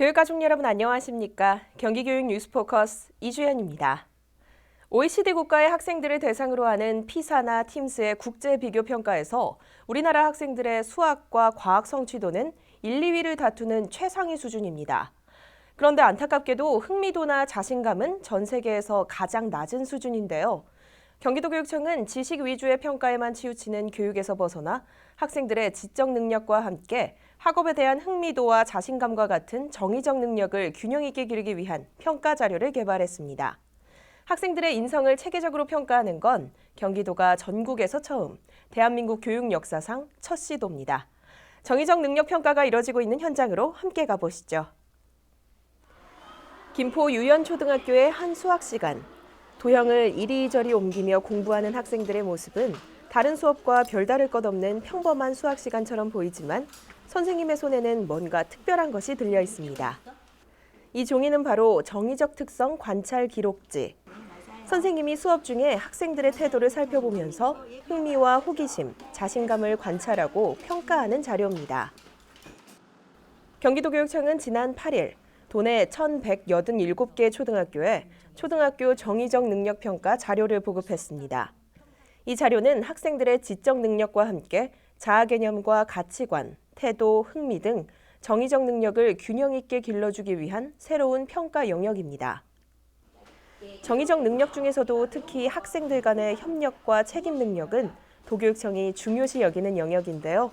교육가족 여러분 안녕하십니까? 경기교육 뉴스포커스 이주연입니다. OECD 국가의 학생들을 대상으로 하는 피사나 팀스의 국제 비교 평가에서 우리나라 학생들의 수학과 과학 성취도는 1, 2위를 다투는 최상위 수준입니다. 그런데 안타깝게도 흥미도나 자신감은 전 세계에서 가장 낮은 수준인데요. 경기도교육청은 지식 위주의 평가에만 치우치는 교육에서 벗어나 학생들의 지적 능력과 함께 학업에 대한 흥미도와 자신감과 같은 정의적 능력을 균형 있게 기르기 위한 평가 자료를 개발했습니다. 학생들의 인성을 체계적으로 평가하는 건 경기도가 전국에서 처음, 대한민국 교육 역사상 첫 시도입니다. 정의적 능력 평가가 이뤄지고 있는 현장으로 함께 가보시죠. 김포 유연초등학교의 한 수학 시간. 도형을 이리저리 옮기며 공부하는 학생들의 모습은 다른 수업과 별다를 것 없는 평범한 수학 시간처럼 보이지만 선생님의 손에는 뭔가 특별한 것이 들려 있습니다. 이 종이는 바로 정의적 특성 관찰 기록지. 선생님이 수업 중에 학생들의 태도를 살펴보면서 흥미와 호기심, 자신감을 관찰하고 평가하는 자료입니다. 경기도교육청은 지난 8일 도내 1,187개 초등학교에 초등학교 정의적 능력 평가 자료를 보급했습니다. 이 자료는 학생들의 지적 능력과 함께 자아 개념과 가치관, 태도, 흥미 등 정의적 능력을 균형 있게 길러주기 위한 새로운 평가 영역입니다. 정의적 능력 중에서도 특히 학생들 간의 협력과 책임 능력은 도교육청이 중요시 여기는 영역인데요.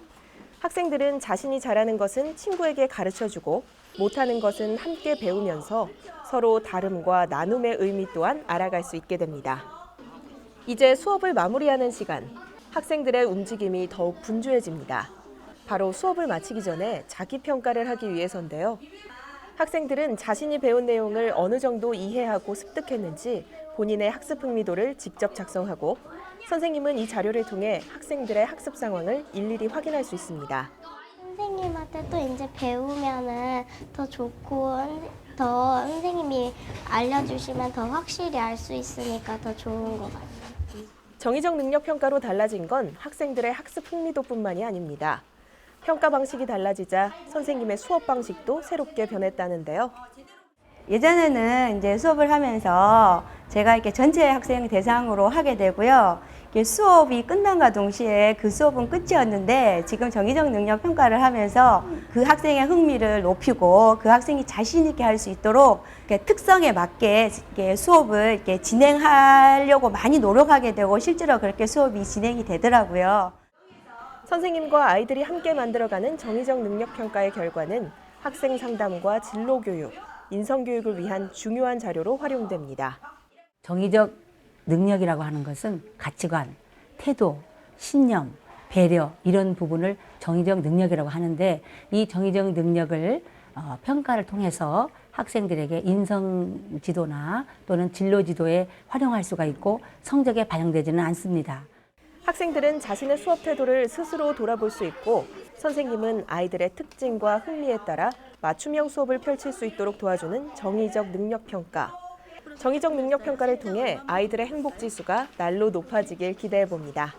학생들은 자신이 잘하는 것은 친구에게 가르쳐 주고 못하는 것은 함께 배우면서 서로 다름과 나눔의 의미 또한 알아갈 수 있게 됩니다. 이제 수업을 마무리하는 시간. 학생들의 움직임이 더욱 분주해집니다. 바로 수업을 마치기 전에 자기 평가를 하기 위해서인데요. 학생들은 자신이 배운 내용을 어느 정도 이해하고 습득했는지 본인의 학습 흥미도를 직접 작성하고 선생님은 이 자료를 통해 학생들의 학습 상황을 일일이 확인할 수 있습니다. 선생님한테 또 이제 배우면은 더 좋고 더 선생님이 알려주시면 더 확실히 알 수 있으니까 더 좋은 것 같아요. 정의적 능력 평가로 달라진 건 학생들의 학습 흥미도뿐만이 아닙니다. 평가 방식이 달라지자 선생님의 수업 방식도 새롭게 변했다는데요. 예전에는 이제 수업을 하면서 제가 이렇게 전체 학생 대상으로 하게 되고요. 수업이 끝난과 동시에 그 수업은 끝이었는데 지금 정의적 능력 평가를 하면서 그 학생의 흥미를 높이고 그 학생이 자신 있게 할 수 있도록 이렇게 특성에 맞게 이렇게 수업을 이렇게 진행하려고 많이 노력하게 되고 실제로 그렇게 수업이 진행이 되더라고요. 선생님과 아이들이 함께 만들어가는 정의적 능력 평가의 결과는 학생 상담과 진로 교육, 인성 교육을 위한 중요한 자료로 활용됩니다. 정의적 능력이라고 하는 것은 가치관, 태도, 신념, 배려 이런 부분을 정의적 능력이라고 하는데 이 정의적 능력을 어, 평가를 통해서 학생들에게 인성 지도나 또는 진로 지도에 활용할 수가 있고 성적에 반영되지는 않습니다. 학생들은 자신의 수업 태도를 스스로 돌아볼 수 있고 선생님은 아이들의 특징과 흥미에 따라 맞춤형 수업을 펼칠 수 있도록 도와주는 정의적 능력 평가. 정의적 능력 평가를 통해 아이들의 행복 지수가 날로 높아지길 기대해 봅니다.